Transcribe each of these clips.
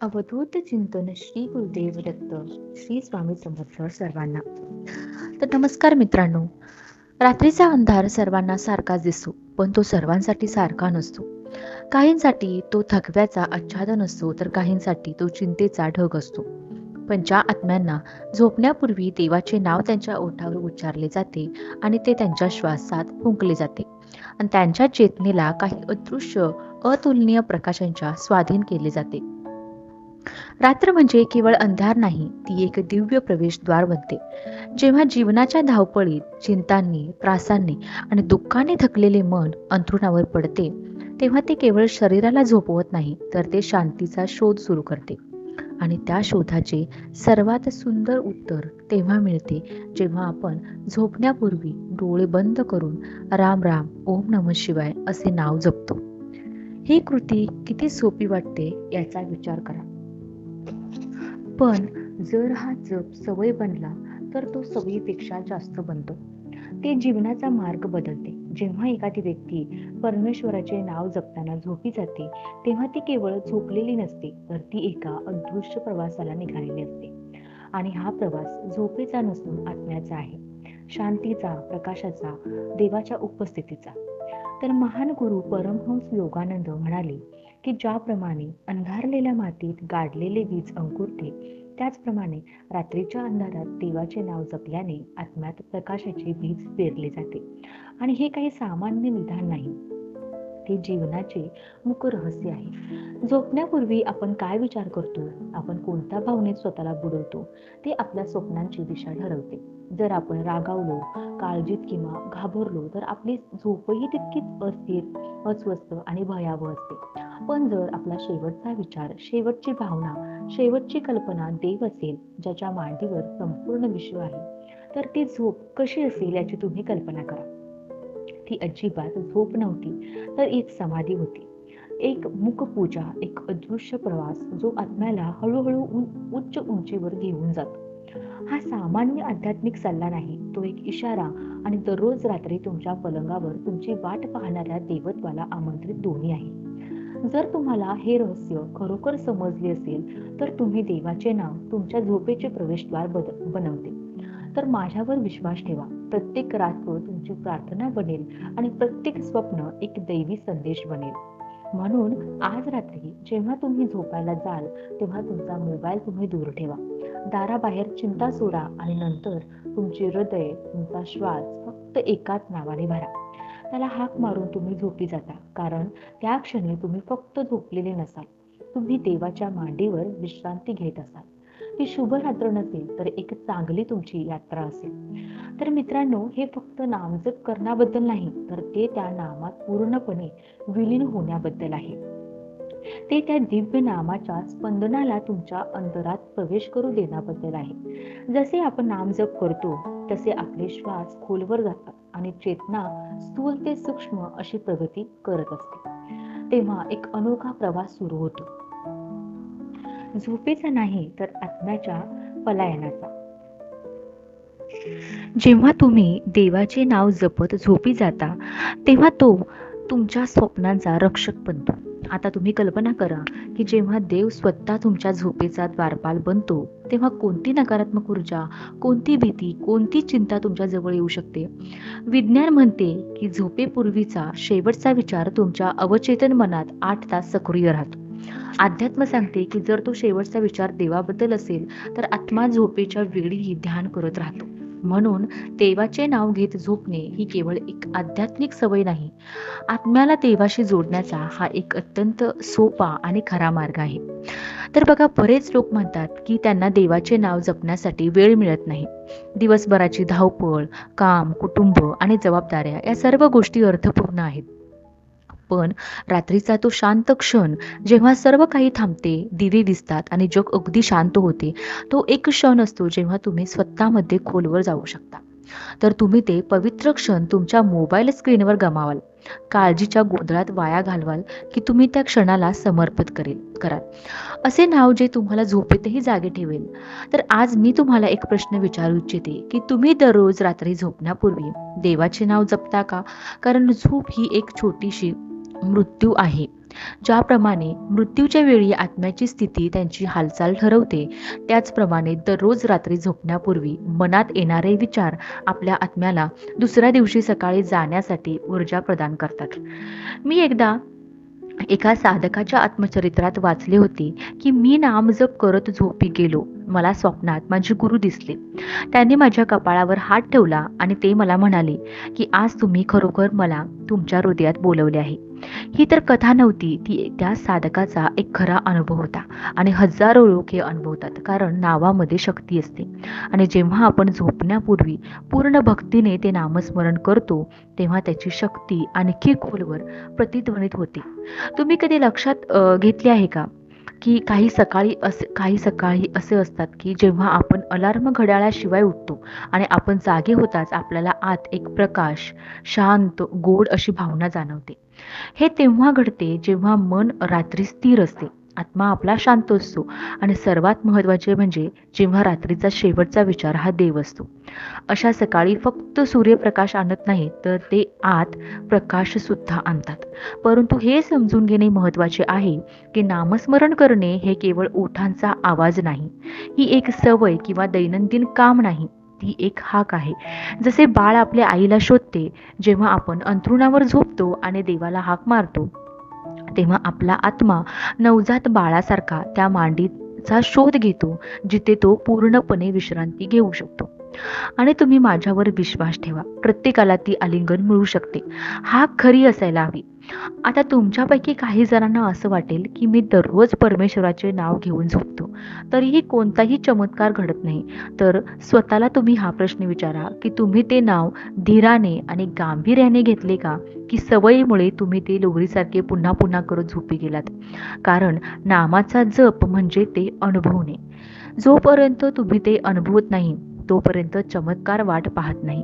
अवधूत चिंतन श्री गुरुदेव दत्त श्री स्वामी समर्थ सर्वांना. तर नमस्कार मित्रांनो. रात्रीचा अंधार सर्वांना सारखाच दिसतो पण तो सर्वांसाठी सारखा नसतो. काहींसाठी तो थकव्याचा आच्छादन असतो तर काहींसाठी तो चिंतेचा ढग असतो. पण ज्या आत्म्यांना झोपण्यापूर्वी देवाचे नाव त्यांच्या ओठावर उच्चारले जाते आणि ते त्यांच्या श्वासात फुंकले जाते. आणि त्यांच्या चेतनेला काही अदृश्य अतुलनीय प्रकाशांच्या स्वाधीन केले जाते. रात्र म्हणजे केवळ अंधार नाही ती एक दिव्य प्रवेशद्वार बनते. जेव्हा जीवनाच्या धावपळीत चिंतांनी त्रासांनी आणि दुःखाने थकलेले मन अंथरुणावर पडते तेव्हा ते केवळ शरीराला झोपवत नाही तर ते शांतीचा शोध सुरू करते. आणि त्या शोधाचे सर्वात सुंदर उत्तर तेव्हा मिळते जेव्हा आपण झोपण्यापूर्वी डोळे बंद करून राम राम ओम नम शिवाय असे नाव जपतो. ही कृती किती सोपी वाटते याचा विचार करा. पण जर हा जप सवय बनला तर तो सवयीपेक्षा जास्त बनतो. ते जीवनाचा मार्ग बदलते. जेव्हा एखादी व्यक्ती परमेश्वराचे नाव जपताना झोपी जाते तेव्हा ती केवळ झोपलेली नसते तर ती एका अदृश्य प्रवासाला निघालेली असते. आणि हा प्रवास झोपेचा नसून आत्म्याचा आहे. शांतीचा प्रकाशाचा देवाच्या उपस्थितीचा. तर महान गुरु परमहंस योगानंद म्हणाले की ज्याप्रमाणे अंधारलेल्या मातीत गाडलेले वीज अंकुरते त्याचप्रमाणे रात्रीच्या अंधारात देवाचे नाव जपल्याने आत्म्यात प्रकाशाची वीज पेरली जाते. आणि हे काही सामान्य विधान नाही. ते जीवनाचे मुख रहस्य आहे. झोपण्यापूर्वी आपण काय विचार करतो? आपण कोणत्या भावनेत स्वतःला बुडवतो? ते आपल्या स्वप्नांची दिशा ठरवते. जर आपण रागावलो काळजीत किंवा घाबरलो तर आपली झोपही तितकीच अस्थिर अस्वस्थ आणि भयावह असते. पण जर आपला शेवटचा विचार शेवटची भावना शेवटची कल्पना देव असेल ज्याच्या मांडीवर संपूर्ण विश्व आहे तर ती झोप कशी असेल याची तुम्ही कल्पना करा. ती अजिबात झोप नव्हती तर एक समाधी होती. एक मुकपूजा एक अदृश्य प्रवास जो आत्म्याला हळूहळू उच्च उंचीवर घेऊन जातो. हा सामान्य आध्यात्मिक सल्ला नाही तो एक इशारा आणि दररोज रात्री तुमच्या पलंगावर तुमची वाट पाहणाऱ्या देवत्वाला आमंत्रित दोन्ही आहे. जर तुम्हाला हे रहस्य खरोखर समजले असेल तर तुम्ही देवाचे नाव तुमच्या झोपेचे प्रवेशद्वार बद बनवते. तर माझ्यावर विश्वास ठेवा. प्रत्येक रात्र तुमची प्रार्थना बनेल आणि प्रत्येक स्वप्न एक दैवी संदेश बनेल. म्हणून आज रात्री जेव्हा तुम्ही झोपायला जाल तेव्हा तुमचा मोबाईल तुम्ही दूर ठेवा. दाराबाहेर चिंता सोडा आणि नंतर तुमचे हृदय तुमचा श्वास फक्त एकाच नावाने भरा. त्याला हाक मारून तुम्ही झोपी जाता. कारण त्या क्षणी तुम्ही फक्त झोपलेले नसाल. तुम्ही देवाच्या मांडीवर विश्रांती घेत असाल. ती शुभ रात्र नसेल तर एक चांगली तुमची यात्रा असेल. तर मित्रांनो हे फक्त नामजप करण्याबद्दल नाही तर ते त्या नामात पूर्णपणे विलीन होण्याबद्दल आहे. ते त्या दिव्य नामाच्या स्पंदनाला तुमच्या अंतरात प्रवेश करू देण्याबद्दल आहे. जसे आपण नामजप करतो तसे आपले श्वास खोलवर जातात. आणि चेतना स्थूल ते सूक्ष्म अशी प्रगती करत असते. तेव्हा एक अनोखा प्रवास सुरू होतो. झोपेचा नाही तर आत्म्याच्या पलायनाचा. जेव्हा तुम्ही देवाचे नाव जपत झोपी जाता तेव्हा तो तुमच्या स्वप्नांचा रक्षक बनतो. आता तुम्ही कल्पना करा की जेव्हा देव स्वतः तुमच्या झोपेचा द्वारपाल बनतो तेव्हा कोणती नकारात्मक ऊर्जा कोणती भीती कोणती चिंता तुमच्या जवळ येऊ शकते? विज्ञान म्हणते की झोपेपूर्वीचा शेवटचा विचार तुमच्या अवचेतन मनात आठ तास सक्रिय राहतो. अध्यात्म सांगते की जर तो शेवटचा विचार देवाबद्दल असेल तर आत्मा झोपेच्या वेळीही ध्यान करत राहतो. म्हणून देवाचे नाव घेत झोपणे ही केवळ एक आध्यात्मिक सवय नाही. आत्म्याला देवाशी जोडण्याचा हा एक अत्यंत सोपा आणि खरा मार्ग आहे. तर बघा बरेच लोक म्हणतात की त्यांना देवाचे नाव जपण्यासाठी वेळ मिळत नाही. दिवसभराची धावपळ काम कुटुंब आणि जबाबदाऱ्या या सर्व गोष्टी अर्थपूर्ण आहेत. पण रात्रीचा तो शांत क्षण जेव्हा सर्व काही थांबते दिवे दिसतात आणि जग अगदी शांत होते तो एक क्षण असतो जेव्हा तुम्ही स्वतःमध्ये खोलवर जाऊ शकता. तर तुम्ही ते पवित्र क्षण तुमच्या मोबाईल स्क्रीनवर गमावाल. काळजीच्या गोंधळात वाया घालवाल की तुम्ही त्या क्षणाला समर्पित करेल कराल. असे नाव जे तुम्हाला झोपेतही जागे ठेवेल. तर आज मी तुम्हाला एक प्रश्न विचारू इच्छिते की तुम्ही दररोज रात्री झोपण्यापूर्वी देवाचे नाव जपता का? कारण झोप ही एक छोटीशी मृत्यू आहे. ज्याप्रमाणे मृत्यूच्या वेळी आत्म्याची स्थिती त्यांची हालचाल ठरवते त्याचप्रमाणे दररोज रात्री झोपण्यापूर्वी मनात येणारे विचार आपल्या आत्म्याला दुसऱ्या दिवशी सकाळी जाण्यासाठी ऊर्जा प्रदान करतात. मी एकदा एका साधकाच्या आत्मचरित्रात वाचले होते की मी नामजप करत झोपी गेलो. मला स्वप्नात माझे गुरु दिसले. त्यांनी माझ्या कपाळावर हात ठेवला आणि ते मला म्हणाले की आज तुम्ही खरोखर मला तुमच्या हृदयात बोलवले आहे. ही तर कथा नव्हती ती त्या साधकाचा एक खरा अनुभव होता आणि हजारो लोक हे अनुभवतात कारण नावामध्ये शक्ती असते. आणि जेव्हा आपण झोपण्यापूर्वी पूर्ण भक्तीने ते नामस्मरण करतो तेव्हा त्याची शक्ती आणखी खोलवर प्रतिध्वनित होते. तुम्ही कधी लक्षात घेतले आहे का? की काही सकाळी असे काही सकाळी असे असतात की जेव्हा आपण अलार्म घड्याळाशिवाय उठतो आणि आपण जागे होताच आपल्याला आत एक प्रकाश शांत गोड अशी भावना जाणवते. हे तेव्हा घडते जेव्हा मन रात्री स्थिर असते. आत्मा आपला शांत असतो. आणि सर्वात महत्त्वाचे म्हणजे जेव्हा रात्रीचा शेवटचा विचार हा देव असतो. अशा सकाळी फक्त सूर्यप्रकाश आणत नाही तर ते आत प्रकाश सुद्धा आणतात. परंतु हे समजून घेणे महत्त्वाचे आहे की नामस्मरण करणे हे केवळ ओठांचा आवाज नाही. ही एक सवय किंवा दैनंदिन काम नाही ती एक हाक आहे. जसे बाळ आपल्या आईला शोधते जेव्हा आपण अंथरुणावर झोपतो आणि देवाला हाक मारतो तेव्हा आपला आत्मा नवजात बाळासारखा त्या मांडीचा शोध घेतो जिथे तो पूर्णपणे विश्रांती घेऊ शकतो. आणि तुम्ही माझ्यावर विश्वास ठेवा. प्रत्येकाला ती आलिंगन मिळू शकते. हा खरी असायला हवी. आता तुमच्यापैकी काही जणांना असं वाटेल की मी दररोज परमेश्वराचे नाव घेऊन झोपतो. तरीही कोणताही चमत्कार घडत नाही. तर स्वतःला तुम्ही हा प्रश्न विचारा की तुम्ही ते नाव धीराने आणि गांभीर्याने घेतले का? की सवयीमुळे तुम्ही ते लोगरीसारखे पुन्हा पुन्हा करत झोपी गेलात? कारण नामाचा जप म्हणजे ते अनुभवणे. जोपर्यंत तुम्ही ते अनुभवत नाही तोपर्यंत चमत्कार वाट पाहत नाही.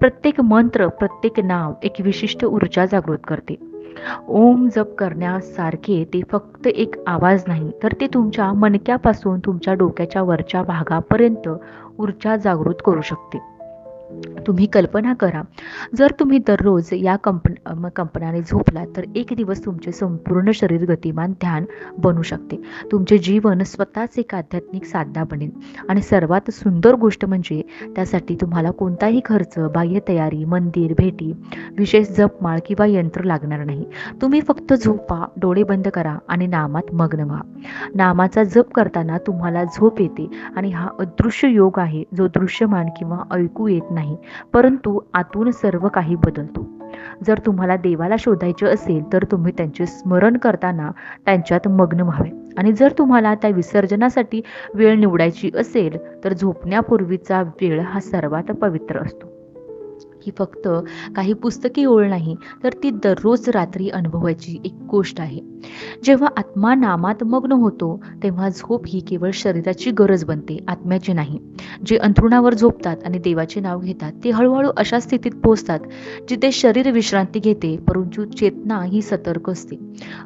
प्रत्येक मंत्र प्रत्येक नाव एक विशिष्ट ऊर्जा जागृत करते. ओम जप करण्यासारखे ते फक्त एक आवाज नाही तर ते तुमच्या मनक्यापासून तुमच्या डोक्याच्या वरच्या भागापर्यंत ऊर्जा जागृत करू शकते. तुम्ही कल्पना करा जर तुम्ही दररोज या कंपन कंपनाने झोपला तर एक दिवस तुमचे संपूर्ण शरीर गतिमान ध्यान बनू शकते. तुमचे जीवन स्वतःच एक आध्यात्मिक साधना बनेल. आणि सर्वात सुंदर गोष्ट म्हणजे त्यासाठी तुम्हाला कोणताही खर्च बाह्य तयारी मंदिर भेटी विशेष जपमाळ किंवा यंत्र लागणार नाही. तुम्ही फक्त झोपा डोळे बंद करा आणि नामात मग्न व्हा. नामाचा जप करताना तुम्हाला झोप येते आणि हा अदृश्य योग आहे जो दृश्यमान किंवा ऐकू येत नाही. नाही परंतु आतून सर्व काही बदलतो. जर तुम्हाला देवाला शोधायचे असेल तर तुम्ही त्यांचे स्मरण करताना त्यांच्यात मग्न व्हावे. आणि जर तुम्हाला त्या विसर्जनासाठी वेळ निवडायची असेल तर झोपण्यापूर्वीचा वेळ हा सर्वात पवित्र असतो. ही फक्त काही पुस्तकी ओळ नाही तर ती दररोज रात्री अनुभवायची एक गोष्ट आहे. जेव्हा आत्मा नामात मग्न होतो तेव्हा झोप ही केवळ शरीराची गरज बनते आत्म्याची नाही. जे अंथरुणावर झोपतात आणि देवाचे नाव घेतात ते हळूहळू अशा स्थितीत पोहोचतात जिथे शरीर विश्रांती घेते परंतु चेतना ही सतर्क असते.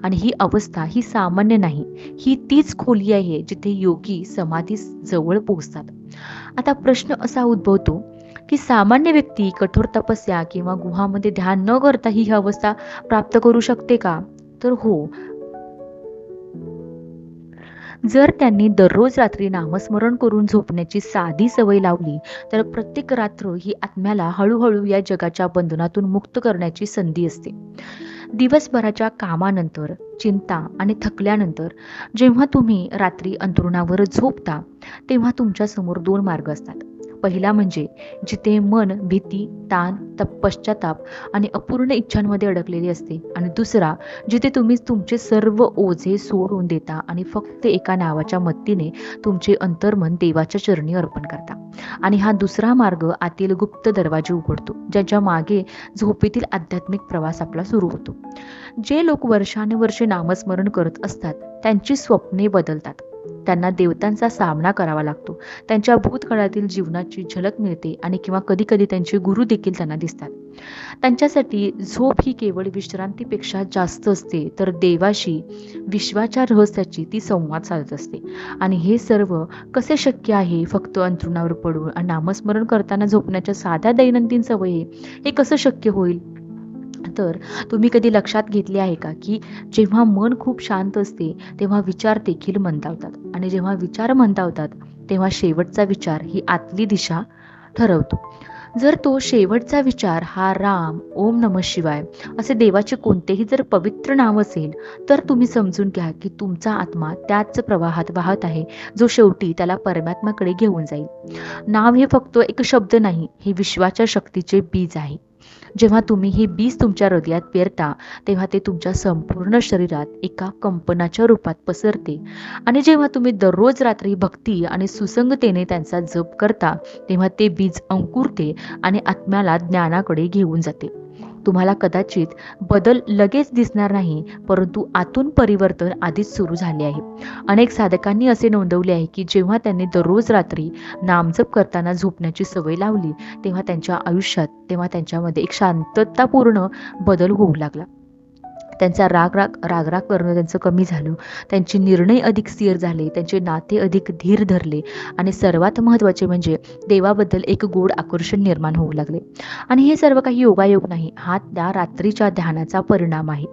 आणि ही अवस्था ही सामान्य नाही ही तीच खोली आहे जिथे योगी समाधी जवळ पोहोचतात. आता प्रश्न असा उद्भवतो की सामान्य व्यक्ती कठोर तपस्या किंवा गुहामध्ये ध्यान न करता ही अवस्था प्राप्त करू शकते का? तर हो. जर त्यांनी दररोज रात्री नामस्मरण करून झोपण्याची साधी सवय लावली तर प्रत्येक रात्र ही आत्म्याला हळूहळू या जगाच्या बंधनातून मुक्त करण्याची संधी असते. दिवसभराच्या कामानंतर चिंता आणि थकल्यानंतर जेव्हा तुम्ही रात्री अंतरुणावर झोपता तेव्हा तुमच्यासमोर दोन मार्ग असतात. पहिला म्हणजे जिथे मन भीती ताण तप पश्चाताप आणि अपूर्ण इच्छांमध्ये अडकलेली असते. आणि दुसरा जिथे तुम्ही तुमचे सर्व ओझे सोडून देता आणि फक्त एका नावाच्या मदतीने तुमचे अंतर्मन देवाच्या चरणी अर्पण करता. आणि हा दुसरा मार्ग आतील गुप्त दरवाजे उघडतो ज्याच्या मागे झोपेतील आध्यात्मिक प्रवास आपला सुरू होतो. जे लोक वर्षानुवर्षे नामस्मरण करत असतात त्यांची स्वप्ने बदलतात. त्यांना देवतांचा सामना करावा लागतो. त्यांच्या भूतकाळातील जीवनाची झलक मिळते आणि किंवा कधी कधी त्यांचे गुरु देखील त्यांना दिसतात. त्यांच्यासाठी झोप ही केवळ विश्रांतीपेक्षा जास्त असते तर देवाशी विश्वाच्या रहस्याची ती संवाद साधत असते. आणि हे सर्व कसे शक्य आहे? फक्त अंतरुणावर पडून आणि नामस्मरण करताना झोपण्याच्या साध्या दैनंदिन सवयी हे कसं शक्य होईल? तर तुम्ही कधी लक्षात घेतले आहे का की जेव्हा मन खूप शांत असते तेव्हा विचार देखील मंदावतात. आणि जेव्हा विचार मंदावतात तेव्हा शेवटचा विचार ही आतली दिशा ठरवतो. जर तो शेवटचा विचार हा राम ओम नम शिवाय असे देवाचे कोणतेही जर पवित्र नाव असेल तर तुम्ही समजून घ्या की तुमचा आत्मा त्याच प्रवाहात वाहत आहे जो शेवटी त्याला परमात्माकडे घेऊन जाईल. नाव हे फक्त एक शब्द नाही हे विश्वाच्या शक्तीचे बीज आहे. जेव्हा तुम्ही हे बीज तुमच्या हृदयात पेरता तेव्हा ते तुमच्या संपूर्ण शरीरात एका कंपनाच्या रूपात पसरते. आणि जेव्हा तुम्ही दररोज रात्री भक्ती आणि सुसंगतेने त्यांचा जप करता तेव्हा ते बीज अंकुरते आणि आत्म्याला ज्ञानाकडे घेऊन जाते. तुम्हाला कदाचित बदल लगेच दिसणार नाही परंतु आतून परिवर्तन आधीच सुरू झाले आहे. अनेक साधकांनी असे नोंदवले आहे की जेव्हा त्यांनी दररोज रात्री नामजप करताना झोपण्याची सवय लावली तेव्हा त्यांच्या आयुष्यात तेव्हा त्यांच्यामध्ये एक शांततापूर्ण बदल होऊ लागला. त्यांचा राग राग रागराग करणं त्यांचं कमी झालं. त्यांचे निर्णय अधिक स्थिर झाले त्यांचे नाते अधिक धीर धरले आणि सर्वात महत्त्वाचे म्हणजे देवाबद्दल एक गोड आकर्षण निर्माण होऊ लागले. आणि हे सर्व काही योगायोग नाही हा त्या रात्रीच्या ध्यानाचा परिणाम आहे.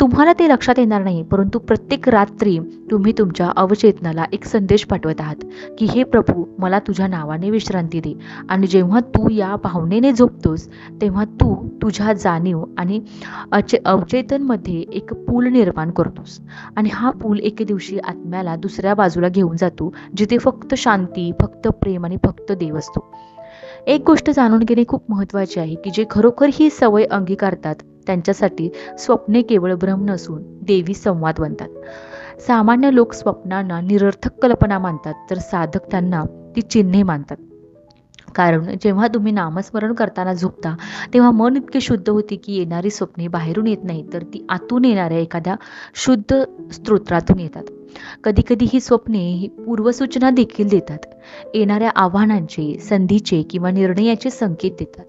तुम्हाला ते लक्षात येणार नाही परंतु प्रत्येक रात्री तुम्ही तुमच्या अवचेतनाला एक संदेश पाठवत आहात की हे प्रभू मला तुझ्या नावाने विश्रांती दे. आणि जेव्हा तू या भावनेने झोपतोस तेव्हा तू तुझ्या जाणीव आणि अचे अवचेतनमध्ये एक पूल निर्माण करतोस. आणि हा पूल एके दिवशी आत्म्याला दुसऱ्या बाजूला घेऊन जातो जिथे फक्त शांती फक्त प्रेम आणि फक्त देव असतो. एक गोष्ट जाणून घेणे खूप महत्त्वाचे आहे की जे खरोखर ही सवय अंगीकारतात त्यांच्यासाठी स्वप्ने केवळ भ्रम नसून देवी संवाद बनतात. सामान्य लोक स्वप्नांना निरर्थक कल्पना मानतात तर साधक त्यांना ती चिन्हे मानतात. कारण जेव्हा तुम्ही नामस्मरण करताना झोपता तेव्हा मन इतके शुद्ध होते की येणारी स्वप्ने बाहेरून येत नाही तर ती आतून येणाऱ्या एखाद्या शुद्ध स्तोत्रातून येतात. कधी कधी ही स्वप्ने ही पूर्वसूचना देखील देतात. येणाऱ्या आव्हानांचे संधीचे किंवा निर्णयाचे संकेत देतात.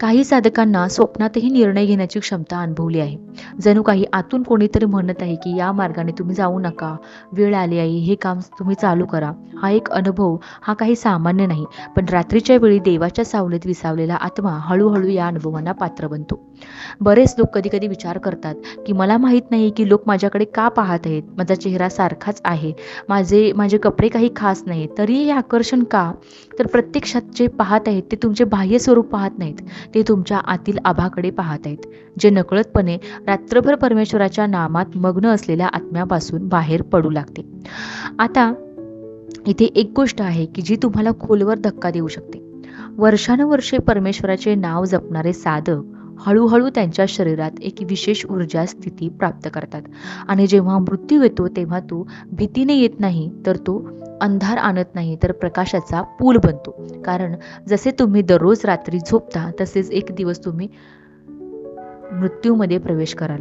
काही साधकांना स्वप्नातही निर्णय घेण्याची क्षमता अनुभवली आहे. जणू काही आतून कोणीतरी म्हणत आहे की या मार्गाने तुम्ही जाऊ नका. वेळ आली आहे. हे काम तुम्ही चालू करा. हा एक अनुभव हा काही सामान्य नाही पण रात्रीच्या वेळी देवाच्या सावलीत विसावलेला आत्मा हळूहळू या अनुभवांना पात्र बनतो. बरेच लोक कधी कधी विचार करतात की मला माहीत नाही की लोक माझ्याकडे का पाहत आहेत. माझा चेहरा सारखाच आहे. माझे माझे कपडे काही खास नाहीत. तरी हे आकर्षण का? तर प्रत्यक्षात जे पाहत आहेत ते तुमचे बाह्य स्वरूप पाहत नाहीत. ते तुमच्या आतील आभाकडे पाहत आहेत. जे नकळतपणे रात्रभर परमेश्वराच्या नामात मग्न असलेल्या आत्म्यापासून बाहेर पडू लागते. आता इथे एक गोष्ट आहे की जी तुम्हाला खोलवर धक्का देऊ शकते. वर्षानुवर्षे परमेश्वराचे नाव जपणारे साधक हळूहळू त्यांच्या शरीरात एक विशेष ऊर्जा स्थिती प्राप्त करतात. आणि जेव्हा मृत्यू येतो तेव्हा तो भीतीने येत नाही तर तो अंधार आणत नाही तर प्रकाशाचा पूल बनतो. कारण जसे तुम्ही दररोज रात्री झोपता तसेच एक दिवस तुम्ही मृत्यूमध्ये प्रवेश कराल.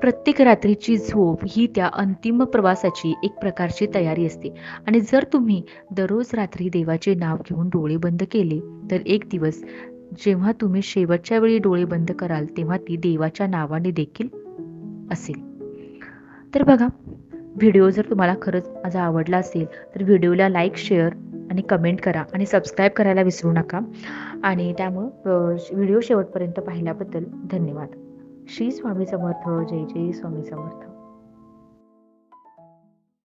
प्रत्येक रात्रीची झोप ही त्या अंतिम प्रवासाची एक प्रकारची तयारी असते. आणि जर तुम्ही दररोज रात्री देवाचे नाव घेऊन डोळे बंद केले तर एक दिवस जेव्हा तुम्ही शेवटच्या वेळी डोळे बंद कराल तेव्हा ती देवाच्या नावाने देखील असेल. तर बघा व्हिडिओ जर तुम्हाला खरंच माझा आवडला असेल तर व्हिडिओला लाईक शेअर आणि कमेंट करा आणि सबस्क्राईब करायला विसरू नका. आणि त्यामुळं व्हिडिओ शेवटपर्यंत पाहिल्याबद्दल धन्यवाद. श्री स्वामी समर्थ जय जय स्वामी समर्थ.